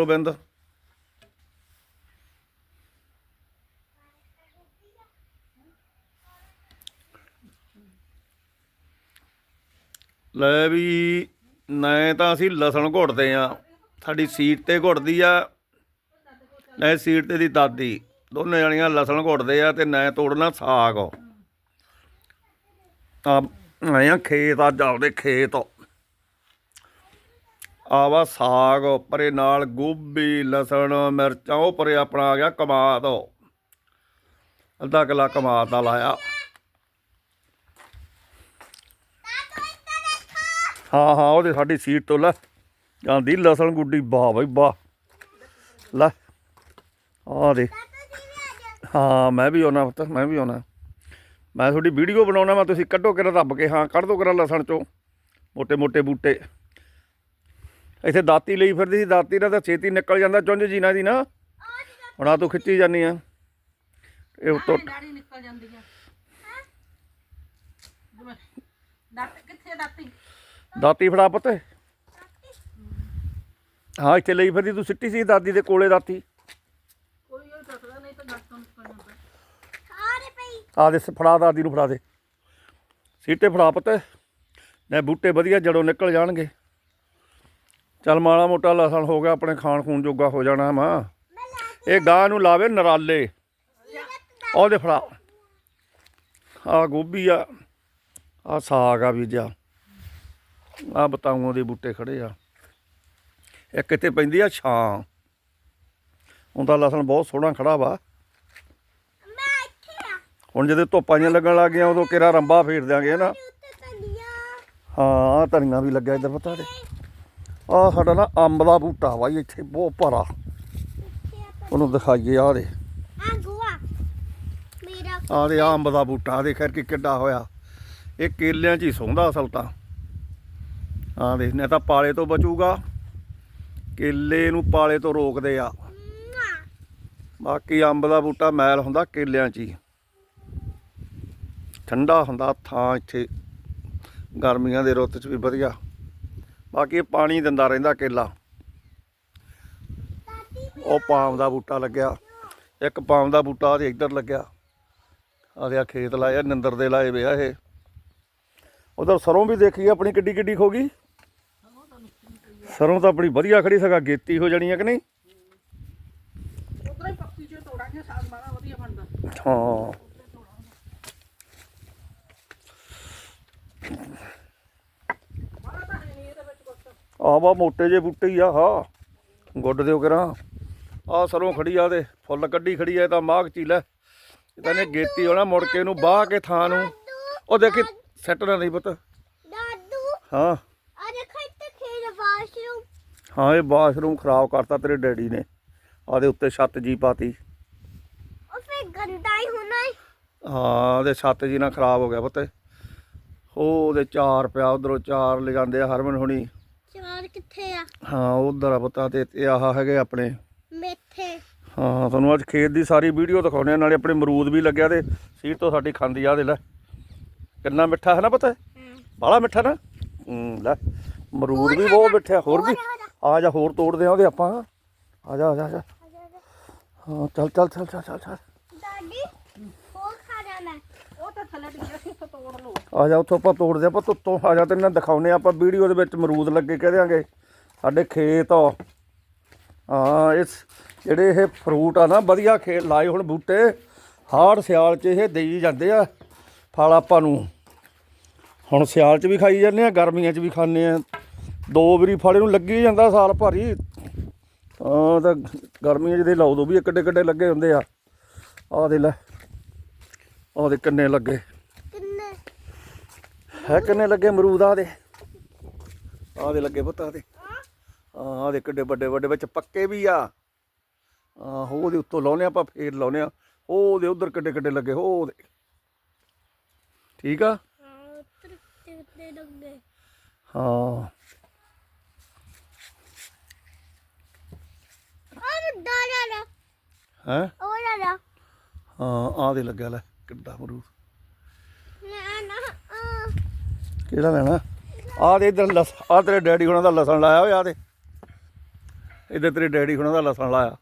ਗੋਬਿੰਦ ਲੈ ਵੀ ਨਾ ਤਾਂ ਅਸੀਂ ਲਸਣ ਘੁੱਟਦੇ ਆ। ਸਾਡੀ ਸੀਟ ਤੇ ਘੁੱਟਦੀ ਆ। ਨਾ ਸੀਟ ਤੇ ਦੀ ਦਾਦੀ। ਦੋਨੇ ਜਣੀਆਂ ਲਸਣ ਘੁੱਟਦੇ ਆ ਤੇ ਨਾ ਤੋੜਨਾ ਸਾਗ। ਆ ਆਇਆ ਖੇਤ, ਅੱਜ ਆਪਦੇ ਖੇਤ। ਆਵਾ ਸਾਗ ਪਰੇ ਨਾਲ ਗੋਭੀ, ਲਸਣ, ਮਿਰਚਾਂ ਉਹ ਪਰੇ ਆਪਣਾ ਆ ਗਿਆ ਕਮਾਦ। ਅੱਧਾ ਕਿਲਾ ਕਮਾਦ ਦਾ ਲਾਇਆ। ਹਾਂ ਹਾਂ, ਉਹਦੇ ਸਾਡੀ ਸੀਟ ਤੋਂ ਲੈ, ਜਾਂਦੀ ਲਸਣ ਗੁੱਡੀ, ਵਾਹ ਬਈ, ਵਾਹ। ਲੈ ਆ ਦੇ ਹਾਂ, ਮੈਂ ਵੀ ਆਉਣਾ ਪੁੱਤ, ਮੈਂ ਵੀ ਆਉਣਾ। ਮੈਂ ਤੁਹਾਡੀ ਵੀਡੀਓ ਬਣਾਉਣਾ ਮੈਂ ਤੁਸੀਂ ਕੱਢੋ ਕਿਰਾ ਰੱਬ ਕੇ, ਹਾਂ, ਕੱਢ ਦੋ ਕਿਰਾ ਲਸਣ ਚੋਂ। ਮੋਟੇ ਮੋਟੇ ਬੂਟੇ। ਇੱਥੇ ਦਾਤੀ ਲਈ ਫਿਰਦੀ ਸੀ ਦਾਤੀ ਨਾਲ ਤਾਂ ਛੇਤੀ ਨਿਕਲ ਜਾਂਦਾ ਚੁੰਝ ਜੀ ਨਾ ਦੀ ਨਾ। ਹੁਣ ਆ ਤੂੰ ਖਿੱਚੀ ਜਾਨੀ ਆ। ਇਹ ਉੱਤੋਂ ਡਾੜੀ ਨਿਕਲ ਜਾਂਦੀ ਆ। ਜਿਵੇਂ ਦੱਤ ਕਿੱਥੇ ਦਾਤੀ? ਦਾਤੀ ਫੜਾ ਪੁੱਤ। ਹਾਂ ਇੱਥੇ ਲਈ ਫਿਰਦੀ ਤੂੰ ਸਿੱਟੀ ਸੀ ਦਾਦੀ ਦੇ ਕੋਲੇ ਦਾਤੀ। ਕੋਈ ਉਹ ਟੱਕਦਾ ਨਹੀਂ ਤਾਂ ਦੱਤ ਤੋਂ ਨਿਕਲ ਜਾਂਦਾ। ਆ ਦੇ ਫੜਾ ਦਾਦੀ ਨੂੰ ਫੜਾ ਦੇ। ਸੀਟੇ ਫੜਾ ਪੁੱਤ। ਨੇ ਬੂਟੇ ਵਧੀਆ ਜੜੋਂ ਨਿਕਲ ਜਾਣਗੇ। ਚੱਲ ਮਾੜਾ ਮੋਟਾ ਲਸਣ ਹੋ ਗਿਆ ਆਪਣੇ ਖਾਣ ਖੂਨ ਜੋਗਾ ਹੋ ਜਾਣਾ ਮਾਂ ਇਹ ਗਾਂ ਨੂੰ ਲਾਵੇ ਨਰਾਲੇ। ਉਹਦੇ ਫੜਾ। ਆ ਗੋਭੀ ਆ ਆ ਸਾਗ ਆ ਬੀਜਾ ਆ ਬਤਾਊਆਂ ਦੇ ਬੂਟੇ ਖੜੇ ਆ। ਇੱਕ ਇੱਥੇ ਪੈਂਦੀ ਆ ਛਾਂ। ਉਹਦਾ ਲਸਣ ਬਹੁਤ ਸੋਹਣਾ ਖੜਾ ਵਾ। ਹੁਣ ਜਦੋਂ ਧੁੱਪਾਂ ਜਿਹੀਆਂ ਲੱਗਣ ਲੱਗ ਗਈਆਂ ਉਦੋਂ ਕਿਹੜਾ ਰੰਬਾ ਫੇਰ ਦਿਆਂਗੇ ਨਾ? ਹਾਂ ਧਨੀਆ ਵੀ ਲੱਗਿਆ ਇੱਧਰ ਪਤਾ ਦੇ ਆ ਸਾਡਾ ਨਾ ਅੰਬ ਦਾ ਬੂਟਾ ਵਾ ਜੀ ਇੱਥੇ ਬਹੁਤ ਭਾਰਾ। ਉਹਨੂੰ ਦਿਖਾਈਏ ਆ ਦੇ ਆ ਦੇ ਆਹ ਅੰਬ ਦਾ ਬੂਟਾ ਦੇ ਖੈਰ ਕਿ ਕਿੱਡਾ ਹੋਇਆ। ਇਹ ਕੇਲਿਆਂ 'ਚ ਹੀ ਸੌਂਦਾ ਅਸਲ ਤਾਂ। ਆ ਦੇ ਨੇ ਤਾਂ ਪਾਲੇ ਤੋਂ ਬਚੂਗਾ। ਕੇਲੇ ਨੂੰ ਪਾਲੇ ਤੋਂ ਰੋਕਦੇ ਆ। ਬਾਕੀ ਅੰਬ ਦਾ ਬੂਟਾ ਮੈਲ ਹੁੰਦਾ ਕੇਲਿਆਂ 'ਚ ਹੀ। ਠੰਡਾ ਹੁੰਦਾ ਥਾਂ ਇੱਥੇ। ਗਰਮੀਆਂ ਦੇ ਰੁੱਤ 'ਚ ਵੀ ਵਧੀਆ। ਬਾਕੀ ਪਾਣੀ ਦਿੰਦਾ ਰਹਿੰਦਾ ਕੇਲਾ। ਉਹ ਪਾਮ ਦਾ ਬੂਟਾ ਲੱਗਿਆ। ਇੱਕ ਪਾਮ ਦਾ ਬੂਟਾ ਉਹਦੇ ਇੱਧਰ ਲੱਗਿਆ। ਆਦੇ ਆ ਖੇਤ ਲਾਇਆ ਨਿੰਦਰ ਦੇ ਲਾਏ ਵੇ ਆ ਇਹ। ਉਧਰ ਸਰੋਂ ਵੀ ਦੇਖੀ ਆਪਣੀ ਕਿੱਡੀ ਕਿੱਡੀ ਖੋ ਗਈ ਸਰੋਂ ਤਾਂ ਆਪਣੀ ਵਧੀਆ ਖੜੀ ਸਗਾ ਗੇਤੀ ਹੋ ਜਾਣੀ ਹੈ ਕਿ ਨਹੀਂ? ਉਧਰ ਹੀ ਪੱਕੀ ਚ ਤੋੜਾਂਗੇ ਸਾਗ ਬੜਾ ਵਧੀਆ ਬਣਦਾ। ਹਾਂ ਬੜਾ ਤਾਂ ਹੈ ਨਹੀਂ ਇਹਦੇ ਵਿੱਚ ਕੁਛ ਆਹ ਵਾ ਮੋਟੇ ਜੇ ਬੂਟੇ ਹੀ ਆ ਹਾਂ। ਗੁੱਡ ਦਿਓ ਕਰਾਂ। ਆ ਸਰੋਂ ਖੜੀ ਆ ਤੇ ਫੁੱਲ ਕੱਢੀ ਖੜੀ ਆ ਤਾਂ ਮਾਘ ਚੀ ਲੈ ਇਹ ਤਾਂ ਨੇ ਗੇਤੀ ਹੋਣਾ ਮੁੜ ਕੇ ਇਹਨੂੰ ਬਾਹ ਕੇ ਥਾਂ ਨੂੰ। ਉਹ ਦੇਖੀ ਸੈੱਟ ਨਾ ਨਹੀਂ ਪੁੱਤ। ਦਾਦੂ ਹਾਂ। ਅਰੇ ਖੱਟ ਖੇਡ ਵਾਸ਼ਰੂਮ। ਹਾਂ ਇਹ ਬਾਥਰੂਮ ਖਰਾਬ ਕਰਤਾ ਤੇਰੇ ਡੈਡੀ ਨੇ। ਆਦੇ ਉੱਤੇ ਛੱਤ ਜੀ ਪਾਤੀ। ਉਹ ਫੇ ਗੰਦਾ ਹੀ ਹੋਣਾ ਹੈ ਹਾਂ ਉਹਦੇ ਛੱਤ ਜੀ ਨਾਲ ਖਰਾਬ ਹੋ ਗਿਆ ਪੁੱਤ। ਉਹ ਉਹਦੇ ਚਾਰ ਪਿਆ ਉਧਰੋਂ ਚਾਰ ਲਿਜਾਂਦੇ ਆ ਹਰਮਨ ਹੁਣੀ। ਚਾਰ ਕਿੱਥੇ ਆ? ਹਾਂ ਉਧਰ ਆ ਪੁੱਤਾ ਤੇ ਇਹ ਆਹ ਹੈਗੇ ਆਪਣੇ। ਮੇਥੇ। ਹਾਂ ਤੁਹਾਨੂੰ ਅੱਜ ਖੇਤ ਦੀ ਸਾਰੀ ਵੀਡੀਓ ਦਿਖਾਉਣੇ ਆ ਨਾਲੇ ਆਪਣੇ ਅਮਰੂਦ ਵੀ ਲੱਗਿਆ ਤੇ ਸੀਟ ਤੋਂ ਸਾਡੀ ਖਾਂਦੀ ਆ ਦੇ ਲੈ। ਕਿੰਨਾ ਮਿੱਠਾ ਹੈ ਨਾ ਪਤਾ ਬਾਲਾ ਮਿੱਠਾ ਨਾ? ਹੂੰ ਲੈ ਅਮਰੂਦ ਵੀ ਬਹੁਤ ਮਿੱਠਾ ਹੋਰ ਵੀ। ਆ ਜਾ ਹੋਰ ਤੋੜਦੇ ਆ ਉਹਦੇ ਆਪਾਂ। ਆ ਜਾ ਆ ਜਾ ਆ ਜਾ। ਹਾਂ ਚੱਲ ਚੱਲ ਚੱਲ ਚੱਲ ਚੱਲ ਚੱਲ ਦਾਦੀ ਹੋਰ ਖਾਣਾ ਮੈਂ ਉਹ ਤਾਂ ਸੀ ਉੱਥੇ ਤੋੜ ਲਓ। ਆ ਜਾ, ਉੱਥੋਂ ਆਪਾਂ ਤੋੜਦੇ ਆ। ਆਪਾਂ ਉੱਤੋਂ ਆ ਜਾ ਤੇ ਇਹਨਾਂ ਦਿਖਾਉਨੇ ਆਪਾਂ ਵੀਡੀਓ ਦੇ ਵਿੱਚ ਮਰੂਦ ਲੱਗੇ ਕਹਿ ਦਿਆਂਗੇ। ਸਾਡੇ ਖੇਤ ਆ। ਹਾਂ, ਇਸ ਜਿਹੜੇ ਇਹ ਫਰੂਟ ਆ ਨਾ, ਵਧੀਆ ਖੇ, ਲਾਏ ਹੁਣ ਬੂਟੇ। ਹਾੜ ਸਿਆਲ 'ਚ ਇਹ ਦੇਈ ਜਾਂਦੇ ਆ ਫਲ ਆਪਾਂ ਨੂੰ। ਹੁਣ ਸਿਆਲ 'ਚ ਵੀ ਖਾਈ ਜਾਂਦੇ ਆ, ਗਰਮੀਆਂ 'ਚ ਵੀ ਖਾਂਦੇ ਆ। ਦੋ ਵਾਰੀ ਫਲ ਇਹਨੂੰ ਲੱਗੀ ਜਾਂਦਾ ਸਾਲ ਭਰੀ ਹਾਂ। ਤਾਂ ਗਰਮੀਆਂ 'ਚ ਦੇ ਲਾਉ ਦੋ ਵੀ ਕਿੱਡੇ ਕਿੱਡੇ ਲੱਗੇ ਹੁੰਦੇ ਆ। ਆਹ ਦੇ ਲੈ। ਆਹ ਦੇ ਕਿੰਨੇ ਲੱਗੇ। ਕਿੰਨੇ? ਹੈ ਕਿੰਨੇ ਲੱਗੇ ਅਮਰੂਦ ਆ ਦੇ। ਆ ਦੇ ਲੱਗੇ ਪੁੱਤ ਆ ਦੇ। ਆ ਦੇ ਕਿੱਡੇ ਵੱਡੇ ਵੱਡੇ ਵਿੱਚ ਪੱਕੇ ਵੀ ਆ। ਆ ਉਹਦੇ ਉੱਤੋਂ ਲਾਉਨੇ ਆਪਾਂ ਫੇਰ ਲਾਉਨੇ ਆ ਉਹਦੇ ਉਧਰ ਕਿੱਡੇ ਕਿੱਡੇ ਲੱਗੇ ਉਹਦੇ ਠੀਕ ਆ? ਹਾਂ ਹਾਂ। ਹੈ? ਹਾਂ ਆ ਦੇ ਲੱਗਿਆ ਲੈ। ਕਿੱਡਾ ਆ। ਕਿਹੜਾ ਲੈਣਾ? ਆ ਦੇ ਇਧਰ ਲਸ ਆ ਤੇਰੇ ਡੈਡੀ ਹੁਣਾਂ ਦਾ ਲਸਣ ਲਾਇਆ ਹੋਇਆ ਆ ਦੇ ਇੱਧਰ ਤੇਰੇ ਡੈਡੀ ਹੁਣਾਂ ਦਾ ਲਸਣ ਲਾਇਆ।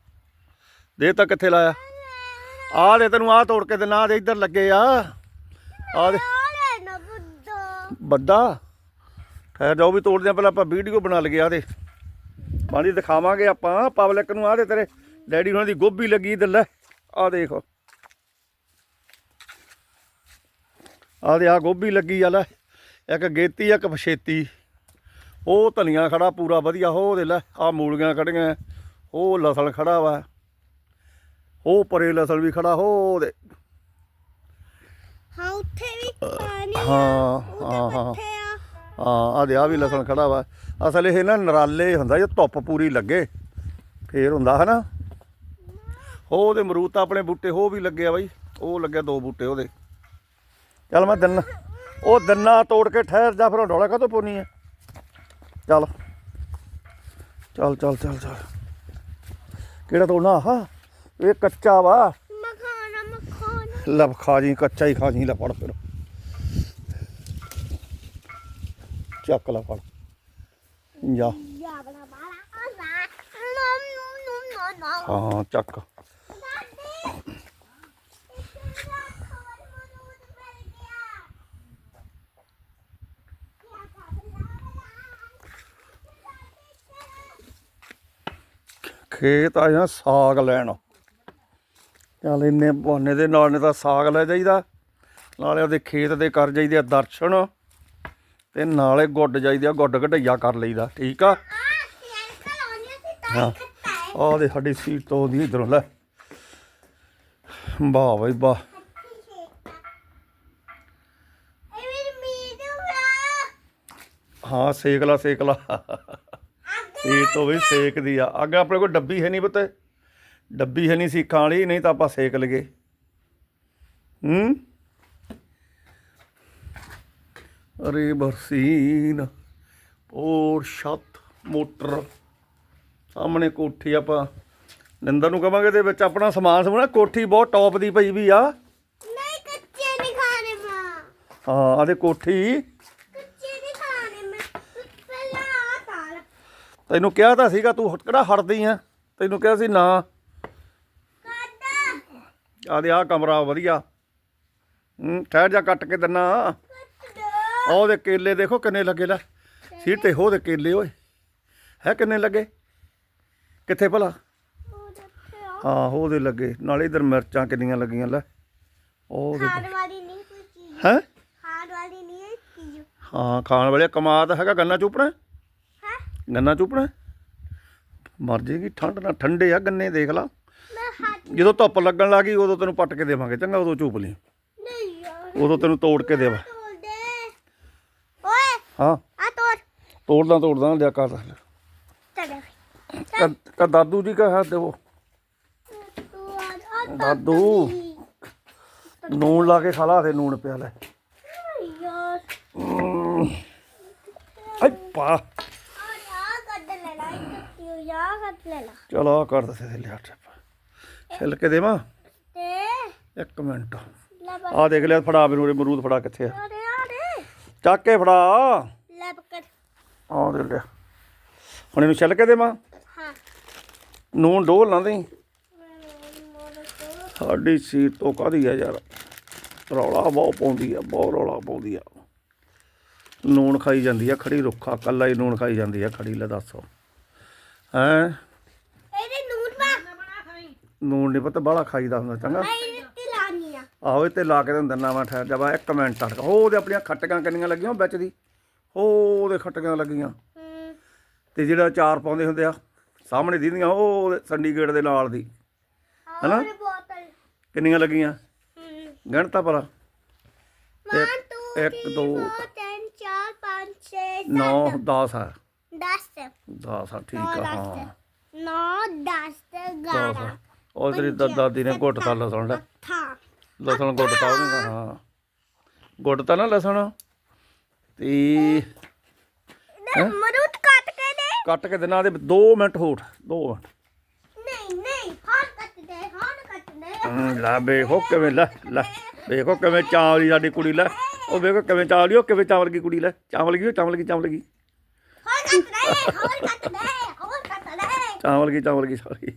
ਦੇ ਤਾਂ ਕਿੱਥੇ ਲਾਇਆ? ਆ ਦੇ ਤੈਨੂੰ ਆ ਤੋੜ ਕੇ ਦੇਣਾ ਦੇ ਇੱਧਰ ਲੱਗੇ ਆ। ਆ ਦੇ। ਵੱਡਾ। ਠਹਿਰ ਜਾਓ ਵੀ ਤੋੜਦੇ ਆ ਪਹਿਲਾਂ ਆਪਾਂ ਵੀਡੀਓ ਬਣਾ ਲਈਏ ਆ ਦੇ। ਪਾਣੀ ਦਿਖਾਵਾਂਗੇ ਆਪਾਂ ਪਬਲਿਕ ਨੂੰ ਆ ਦੇ ਤੇਰੇ। ਡੈਡੀ ਹੁਣਾਂ ਦੀ ਗੋਭੀ ਲੱਗੀ ਇੱਧਰ ਲੈ। ਆ ਦੇਖੋ। ਆ ਦੇ ਆ ਗੋਭੀ ਲੱਗੀ ਆ ਲੈ ਇੱਕ ਗੇਤੀ ਇੱਕ ਪਛੇਤੀ। ਉਹ ਧਨੀਆ ਖੜਾ ਪੂਰਾ ਵਧੀਆ ਹੋ ਦੇ ਲੈ ਆ ਮੂਲੀਆਂ ਖੜੀਆਂ ਉਹ ਲਸਣ ਖੜਾ ਵਾ ਉਹ ਪਰੇ ਲਸਣ ਵੀ ਖੜਾ ਹੋ ਦੇ। ਹਾਂ ਉੱਥੇ ਵੀ ਪਾਣੀ ਹਾਂ ਹਾਂ ਹਾਂ। ਹਾਂ ਆ ਦੇ ਆ ਵੀ ਲਸਣ ਖੜਾ ਵਾ। ਅਸਲ ਇਹ ਨਾ ਨਰਾਲੇ ਹੁੰਦਾ ਜੇ ਧੁੱਪ ਪੂਰੀ ਲੱਗੇ ਫੇਰ ਹੁੰਦਾ ਹੈ ਨਾ। ਉਹ ਉਹਦੇ ਅਮਰੂਦ ਤਾਂ ਆਪਣੇ ਬੂਟੇ ਹੋ ਵੀ ਲੱਗੇ ਆ ਬਾਈ ਉਹ ਲੱਗਿਆ ਦੋ ਬੂਟੇ ਉਹਦੇ। ਚੱਲ ਮੈਂ ਦੰਨਾ ਉਹ ਦੰਨਾ ਤੋੜ ਕੇ ਠਹਿਰ ਜਾ ਫਿਰ ਢੋਲਾ ਕਾਹਤੋਂ ਪੋਨੀ ਹੈ ਚੱਲ। ਚੱਲ ਚੱਲ ਚੱਲ ਚੱਲ। ਕਿਹੜਾ ਤੋੜਨਾ? ਆਹ ਇਹ ਕੱਚਾ ਵਾ। ਮਖਾਨਾ ਮਖਾਨਾ ਲੈ ਖਾ ਜੀ ਕੱਚਾ ਹੀ ਖਾ ਜੀ ਲੈ ਫੜ ਫਿਰ। ਚੱਕ ਲੈ ਫੜ। ਜਾ। ਯਾ ਬਣਾ ਬਾਲਾ ਆਜ਼ਾ ਨਮ ਨਮ ਨਮ ਨਮ। ਹਾਂ ਚੱਕ। ਖੇਤ ਆਇਆ ਸਾਗ ਲੈਣ। ਚੱਲ ਇੰਨੇ ਬਹਾਨੇ ਦੇ ਨਾਲ ਨੇ ਤਾਂ ਸਾਗ ਲੈ ਜਾਈਦਾ। ਨਾਲੇ ਉਹਦੇ ਖੇਤ ਦੇ ਕਰ ਜਾਈਦੇ ਆ ਦਰਸ਼ਨ। ਤੇ ਨਾਲੇ ਗੁੱਡ ਜਾਈਦੇ ਆ ਗੁੱਡ ਘਟਈਆ ਕਰ ਲਈਦਾ ਠੀਕ ਆ? ਹਾਂ। ਆਹ ਦੇ ਸਾਡੀ ਸੀਟ ਤੋਂ ਆਉਂਦੀ ਇਧਰੋਂ ਲੈ। ਵਾਹ ਬਈ ਵਾਹ। ਹਾਂ ਸੇਕ ਲਾ ਸੇਕ ਲਾ। ਸੀਟ ਤੋਂ ਵੀ ਸੇਕਦੀ ਆ। ਅੱਗੇ ਆਪਣੇ ਕੋਲ ਡੱਬੀ ਹੈ ਨਹੀਂ ਪਤਾ। ਡੱਬੀ ਹੈ ਨਹੀਂ ਸੀਖਾਂ ਵਾਲੀ ਨਹੀਂ ਤਾਂ ਆਪਾਂ ਸੇਕ ਲਗੇ ਹੂੰ? ਅਰੇ ਬਰਸੀਨ ਔਰ ਛੱਤ ਮੋਟਰ ਸਾਹਮਣੇ ਕੋਠੀ ਆਪਾਂ ਨਿੰਦਰ ਨੂੰ ਕਵਾਂਗੇ ਦੇ ਵਿੱਚ ਆਪਣਾ ਸਮਾਨ ਸਮੂਨ ਕੋਠੀ ਬਹੁਤ ਟੌਪ ਦੀ ਪਈ ਵੀ ਆ। ਨਹੀਂ ਕੱਚੇ ਨਹੀਂ ਖਾਣੇ ਮਾਂ। ਹਾਂ ਆਦੇ ਕੋਠੀ ਕੱਚੇ ਨਹੀਂ ਖਾਣੇ ਮੈਂ ਪਹਿਲਾਂ ਆ ਤਾਲ ਤੈਨੂੰ ਕਿਹਾ ਤਾਂ ਸੀਗਾ ਤੂੰ ਕਿਹੜਾ ਹਟਦੀ ਆ ਤੈਨੂੰ ਕਿਹਾ ਸੀ ਨਾ। ਕਾਦਾ ਆਦੇ ਆ ਕਮਰਾ ਵਧੀਆ। ਹੂੰ ਠਹਿਰ ਜਾ ਕੱਟ ਕੇ ਦਿੰਨਾ। ਕੱਟ ਆ ਉਹਦੇ ਕੇਲੇ ਦੇਖੋ ਕਿੰਨੇ ਲੱਗੇ ਲੈ। ਸੀਟ ਤੇ ਹੋ ਦੇ ਕੇਲੇ ਓਏ। ਹੈ ਕਿੰਨੇ ਲੱਗੇ? ਕਿੱਥੇ ਭਲਾ? ਹਾਂ ਉਹਦੇ ਲੱਗੇ। ਨਾਲੇ ਇਧਰ ਮਿਰਚਾਂ ਕਿੰਨੀਆਂ ਲੱਗੀਆਂ ਲੈ। ਉਹ ਦੇ ਖਾਣ ਵਾਲੀ ਨਹੀਂ ਕੋਈ ਚੀਜ਼। ਹੈ? ਖਾਣ ਵਾਲੀ ਨਹੀਂ ਹੈ ਚੀਜ਼। ਹਾਂ ਖਾਣ ਵਾਲੇ ਕਮਾਦ ਹੈਗਾ ਗੰਨਾ ਚੂਪਣਾ। ਗੰਨਾ ਚੂਪਣਾ? ਮਰ ਜੇਗੀ ਠੰਡ ਨਾਲ ਠੰਡੇ ਆ ਗੰਨੇ ਦੇਖ ਲਾ। ਹੱਥ ਜਦੋਂ ਧੁੱਪ ਲੱਗਣ ਲੱਗੀ ਉਦੋਂ ਤੈਨੂੰ ਪੱਟ ਕੇ ਦੇਵਾਂਗੇ ਚੰਗਾ ਉਦੋਂ ਚੂਪ ਲਈ। ਉਦੋਂ ਤੈਨੂੰ ਤੋੜ ਕੇ ਦੇਵਾ। ਓਏ ਹਾਂ। ਆ ਤੋੜ। ਤੋੜਦਾ ਤੋੜਦਾ ਲਿਆ ਕਰ ਕਾ ਦਾਦੂ ਜੀ ਕਹਾ ਦੇਵੋ। ਤੂੰ ਆ ਆ ਦਾਦੂ। ਨੂਣ ਲਾ ਕੇ ਖਾ ਲਾ ਤੇ ਨੂਣ ਪਿਆ ਲੈ। ਯਾਰ। ਹਾਈ ਪਾ ਕੱਢ ਲੈ ਲਾ। ਚਲੋ ਆ ਕਰ ਦੇ ਲਿਆ ਟ੍ਰਿਪ ਛਿੱਲ ਕੇ ਦੇਵਾਂ? ਤੇ ਇੱਕ ਮਿੰਟ। ਆ ਦੇਖ ਲਿਆ ਫੜਾ ਮੈਨੂੰ ਉਰੇ ਅਮਰੂਦ ਫੜਾ ਕਿੱਥੇ ਆ? ਚੱਕ ਕੇ ਫੜਾ। ਲੈ ਆ ਦੇ ਲਿਆ। ਹੁਣ ਇਹਨੂੰ ਛਿੱਲ ਕੇ ਦੇਵਾਂ? ਹਾਂ। ਨੂਣ ਡੋਲ ਨਾ ਤੋਂ ਸਾਡੀ ਸੀਟ ਤੋਂ ਕਾਹਦੀ ਆ ਯਾਰ? ਰੌਲਾ ਬਹੁਤ ਪਾਉਂਦੀ ਆ ਬਹੁਤ ਰੌਲਾ ਪਾਉਂਦੀ ਆ। ਨੂਣ ਖਾਈ ਜਾਂਦੀ ਆ ਖੜੀ ਰੁੱਖਾ ਕੱਲਾ ਹੀ ਨੂਣ ਖਾਈ ਜਾਂਦੀ ਆ ਖੜੀ ਲੈ ਦੱਸੋ। ਹੈਂ? ਇਹਦੇ ਨੂਨ ਖਾਈ ਨੂਣ ਨਹੀਂ ਪਤਾ ਬਾਹਲਾ ਖਾਈਦਾ ਹੁੰਦਾ ਚੰਗਾ। ਮੈਂ ਇਹਦੇ ਤੇ ਲਾਨੀ ਆ ਆਹੋ ਇਹ ਤੇ ਲਾ ਕੇ ਦਿੰਦਾ ਮੈਂ ਠਹਿਰ ਜਾ ਬਾ ਇੱਕ ਮਿੰਟ ਅਟਕ ਉਹ ਉਹਦੇ ਆਪਣੀਆਂ ਖੱਟੀਆਂ ਕਿੰਨੀਆਂ ਲੱਗੀਆਂ ਵਿੱਚ ਦੀ? ਉਹ ਉਹਦੇ ਖੱਟੀਆਂ ਲੱਗੀਆਂ। ਹੂੰ। ਤੇ ਜਿਹੜਾ ਚਾਰ ਪਾਉਂਦੇ ਹੁੰਦੇ ਆ ਸਾਹਮਣੇ ਦੀਦੀਆਂ ਉਹ ਸੰਡੀਗੇਟ ਦੇ ਨਾਲ ਦੀ। ਹਨਾ? ਕਿੰਨੀਆਂ ਲੱਗੀਆਂ? ਹੂੰ। ਗਿਣਤਾ ਭਲਾ। 1 2 ਇੱਕ, ਦੋ। 3 4 5 6 9 10 ਆ 10 10 ਆ ਠੀਕ ਆ ਹਾਂ। 9 10 10 ਆ 11 ਉਹ ਤੇਰੀ ਦਾ- ਦਾਦੀ ਨੇ ਘੁੱਟਤਾ ਲਸਣ ਲੈ। ਥਾ ਲਸਣ ਘੁੱਟਤਾ ਉਹਨੇ ਹਾਂ। ਘੁੱਟਤਾ ਨਾ ਲਸਣ। ਤੇ ਮਰੂਦ ਕੱਟ ਕੇ ਦੇ। ਕੱਟ ਕੇ ਦਿਨਾਂ ਦੇ 2 ਮਿੰਟ ਹੋਟ 2 ਮਿੰਟ। ਨਹੀਂ ਨਹੀਂ ਹਾਂ ਕੱਟ ਦੇ ਹਾਂ ਕੱਟ ਦੇ। ਹਮ, ਲੈ ਵੇਖੋ ਕਿਵੇਂ ਲੈ ਲੈ। ਵੇਖੋ ਕਿਵੇਂ ਚਾਵਲੀ ਸਾਡੀ ਕੁੜੀ ਲੈ। ਉਹ ਵੇਖੋ ਕਿਵੇਂ ਚਾਵਲੀ ਉਹ ਕਿਵੇਂ ਚਾਵਲ ਗਈ ਕੁੜੀ ਲੈ। ਚਾਵਲ ਗਈ ਚਾਵਲ ਗਈ ਚਾਵਲ ਗਈ ਹੋਰ ਕੱਟ ਦੇ ਹੋਰ ਕੱਟ ਦੇ ਹੋਰ ਕੱਟ ਦੇ ਚਾਵਲ ਕੀ ਚਾਵਲ ਕੀ ਸਾਰੀ